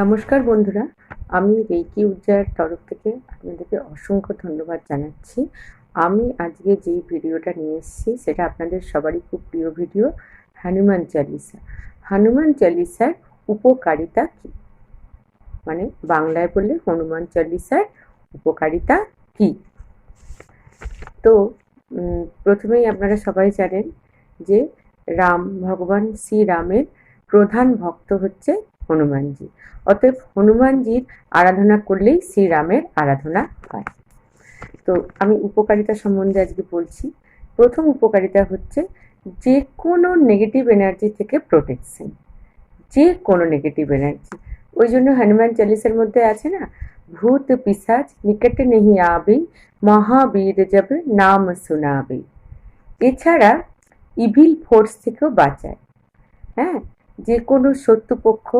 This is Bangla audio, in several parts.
নমস্কার বন্ধুরা, আমি রেকি উজ্জার তরফ থেকে আপনাদেরকে অসংখ্য ধন্যবাদ জানাচ্ছি। আমি আজকে যেই ভিডিওটা নিয়ে এসেছি, সেটা আপনাদের সবারই খুব প্রিয় ভিডিও, হনুমান চালিসা। হনুমান চালিসার উপকারিতা কী? মানে বাংলায় বললে হনুমান চালিসার উপকারিতা কী? তো প্রথমেই আপনারা সবাই জানেন যে রাম, ভগবান শ্রীরামের প্রধান ভক্ত হচ্ছে হনুমানজি। অতএব হনুমানজির আরাধনা করলেই শ্রীরামের আরাধনা হয়। তো আমি উপকারিতা সম্বন্ধে আজকে বলছি। প্রথম উপকারিতা হচ্ছে যে কোনো নেগেটিভ এনার্জি থেকে প্রোটেকশন যে কোনো নেগেটিভ এনার্জি ওই জন্য হনুমান চালিসের মধ্যে আছে না, ভূত পিসাচ নিকট নেহি আবি, মহাবীর জব নাম শোনাবে। এছাড়া ইভিল ফোর্স থেকেও বাঁচায়। হ্যাঁ যে কোনো শত্রুপক্ষ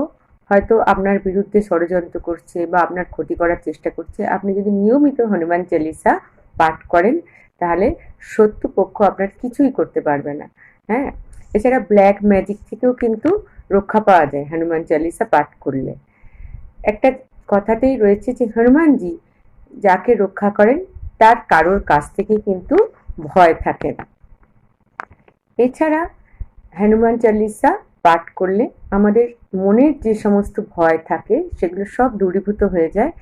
হয়তো আপনার বিরুদ্ধে ষড়যন্ত্র করছে বা আপনার ক্ষতি করার চেষ্টা করছে, আপনি যদি নিয়মিত হনুমান চালিসা পাঠ করেন, তাহলে শত্রুপক্ষ আপনার কিছুই করতে পারবে না। হ্যাঁ? এছাড়া ব্ল্যাক ম্যাজিক থেকেও কিন্তু রক্ষা পাওয়া যায় হনুমান চালিসা পাঠ করলে। একটা কথাতেই রয়েছে যে, হনুমানজি যাকে রক্ষা করেন, তার কারোর কাছ থেকে কিন্তু ভয় থাকে না। এছাড়া হনুমান চালিসা পাঠ করলে আমাদের মনের যে সমস্ত ভয় থাকে, সেগুলো সব দূরীভূত হয়ে যায়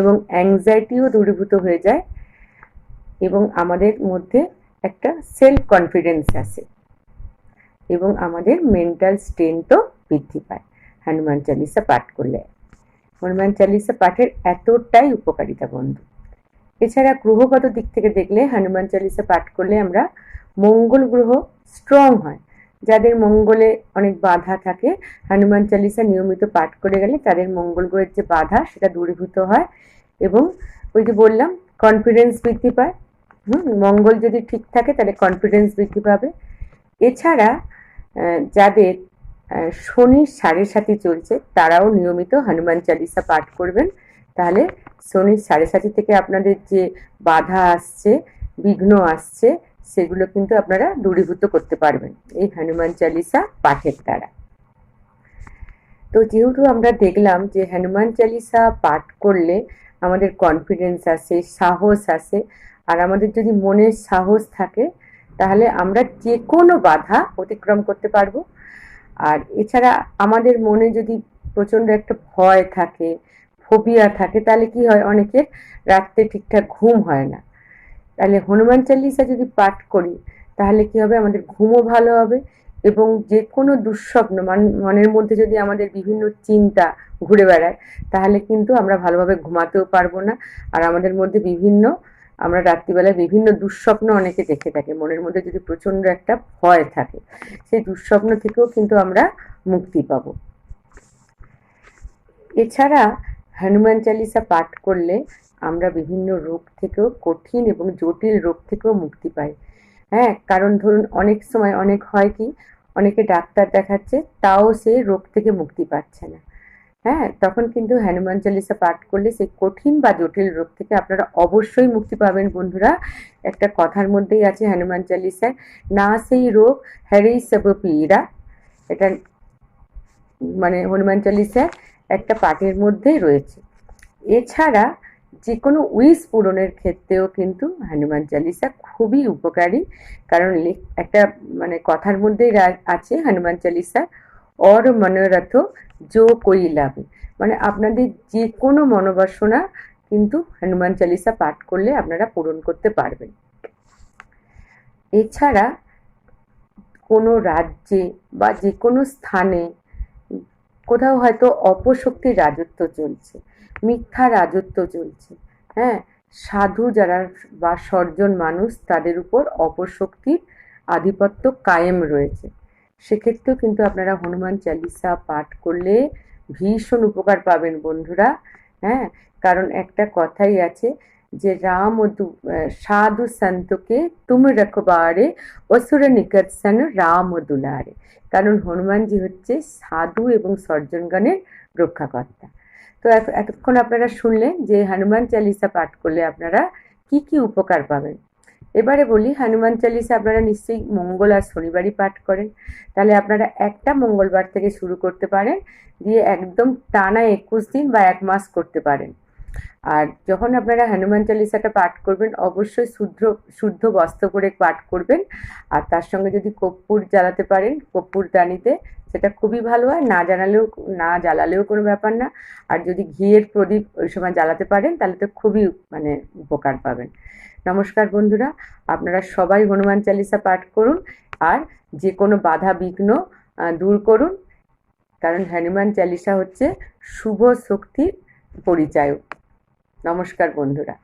এবং অ্যাংজাইটিও দূরীভূত হয়ে যায় এবং আমাদের মধ্যে একটা সেলফ কনফিডেন্স আসে এবং আমাদের মেন্টাল স্ট্রেংথও বৃদ্ধি পায়। হনুমান চালিসা পাঠ করলে। হনুমান চালিসা পাঠের এতটাই উপকারিতা বন্ধু। এছাড়া গ্রহগত দিক থেকে দেখলে হনুমান চালিসা পাঠ করলে আমরা মঙ্গল গ্রহ স্ট্রং হয়। যাদের মঙ্গলে অনেক বাধা থাকে, হনুমান চালিসা নিয়মিত পাঠ করে গেলে তাদের মঙ্গল গ্রহের যে বাধা সেটা দূরীভূত হয় এবং ওই যে বললাম কনফিডেন্স বৃদ্ধি পায়। হুম, মঙ্গল যদি ঠিক থাকে তাহলে কনফিডেন্স বৃদ্ধি পাবে। এছাড়া যাদের শনি সাড়ে সাথী চলছে তারাও নিয়মিত হনুমান চালিসা পাঠ করবেন। তাহলে শনির সাড়ে সাথী থেকে আপনাদের যে বাধা আসছে, বিঘ্ন আসছে সেগুলো কিন্তু আপনারা দূরীভূত করতে পারবেন। এই হনুমান চালিসা পাঠের দ্বারা। তো যেহেতু আমরা দেখলাম যে হনুমান চালিসা পাঠ করলে আমাদের কনফিডেন্স আসে, সাহস আসে, আর আমাদের যদি মনের সাহস থাকে, তাহলে আমরা যে কোনো বাধা অতিক্রম করতে পারব। আর এছাড়া আমাদের মনে যদি প্রচণ্ড একটা ভয় থাকে ফোবিয়া থাকে, তাহলে কি হয়? অনেকের রাত্রে ঠিকঠাক ঘুম হয় না। তাহলে হনুমান চালিসা যদি পাঠ করি, তাহলে কি হবে? আমাদের ঘুমও ভালো হবে এবং যে কোনো দুঃস্বপ্ন, মান- মনের মধ্যে যদি আমাদের বিভিন্ন চিন্তা ঘুরে বেড়ায়, তাহলে কিন্তু আমরা ভালোভাবে ঘুমাতেও পারব না। আর আমাদের মধ্যে বিভিন্ন, আমরা রাত্রিবেলায় বিভিন্ন দুঃস্বপ্ন অনেকে দেখে থাকি। মনের মধ্যে যদি প্রচণ্ড একটা ভয় থাকে, সেই দুঃস্বপ্ন থেকেও কিন্তু আমরা মুক্তি পাব। এছাড়া হনুমান চালিসা পাঠ করলে আমরা বিভিন্ন রোগ থেকেও কঠিন এবং জটিল রোগ থেকেও মুক্তি পাই। হ্যাঁ কারণ ধরুন অনেক সময় অনেক হয় কি, অনেকে ডাক্তার দেখাচ্ছে, তাও সে রোগ থেকে মুক্তি পাচ্ছে না। হ্যাঁ তখন কিন্তু হনুমান চালিসা পাঠ করলে সেই কঠিন বা জটিল রোগ থেকে আপনারা অবশ্যই মুক্তি পাবেন বন্ধুরা। একটা কথার মধ্যেই আছে হনুমান চালিসায় না সেই রোগ হ্যারেই সব পীড়া এটা মানে হনুমান চালিসায় একটা পাঠের মধ্যেই রয়েছে। এছাড়া যে কোনো উইশ পূরণের ক্ষেত্রেও কিন্তু হনুমান চালিসা খুবই উপকারী। কারণ একটা মানে কথার মধ্যেই আছে হনুমান চালিসা, অর মনোরথ জো কই লাভে। মানে আপনাদের যে কোনো মনোবাসনা কিন্তু হনুমান চালিসা পাঠ করলে আপনারা পূরণ করতে পারবেন। এছাড়া কোনো রাজ্যে বা যে কোনো স্থানে কোথাও হয়তো অপশক্তির রাজত্ব চলছে। মিথ্যা রাজত্ব চলছে। হ্যাঁ সাধু যারা বা সজ্জন মানুষ, তাদের উপর অপশক্তির আধিপত্য কায়েম রয়েছে। সেক্ষেত্রেও কিন্তু আপনারা হনুমান চালিসা পাঠ করলে ভীষণ উপকার পাবেন বন্ধুরা। হ্যাঁ কারণ একটা কথাই আছে যে রাম ও সাধু সন্তকে তুমি রখবারে, অসুর নিকট সন রাম ও দুলারে। কারণ হনুমানজি হচ্ছে সাধু এবং সজ্জনগণের রক্ষাকর্তা। তো এত- এতক্ষণ আপনারা শুনলেন যে হনুমান চালিসা পাঠ করলে আপনারা কি কি উপকার পাবেন। এবারে বলি, হনুমান চালিসা আপনারা নিশ্চয়ই মঙ্গল আর শনিবারই পাঠ করেন। তাহলে আপনারা একটা মঙ্গলবার থেকে শুরু করতে পারেন, দিয়ে একদম টানা একুশ দিন বা এক মাস করতে পারেন। আর যখন আপনারা হনুমান চালিসাটা পাঠ করবেন, অবশ্যই শুদ্ধ শুদ্ধ বস্ত্র করে পাঠ করবেন। আর তার সঙ্গে যদি কর্পূর জ্বালাতে পারেন, কর্পূর দানিতে সেটা খুবই ভালো হয়। না জানালেও, না জ্বালালেও কোনো ব্যাপার না। আর যদি ঘিয়ের প্রদীপ ওই সময় জ্বালাতে পারেন, তাহলে তো খুবই মানে উপকার পাবেন। নমস্কার বন্ধুরা, আপনারা সবাই হনুমান চালিসা পাঠ করুন আর যে কোনো বাধা বিঘ্ন দূর করুন। কারণ হনুমান চালিসা হচ্ছে শুভ শক্তির পরিচায়ক। নমস্কার বন্ধুরা।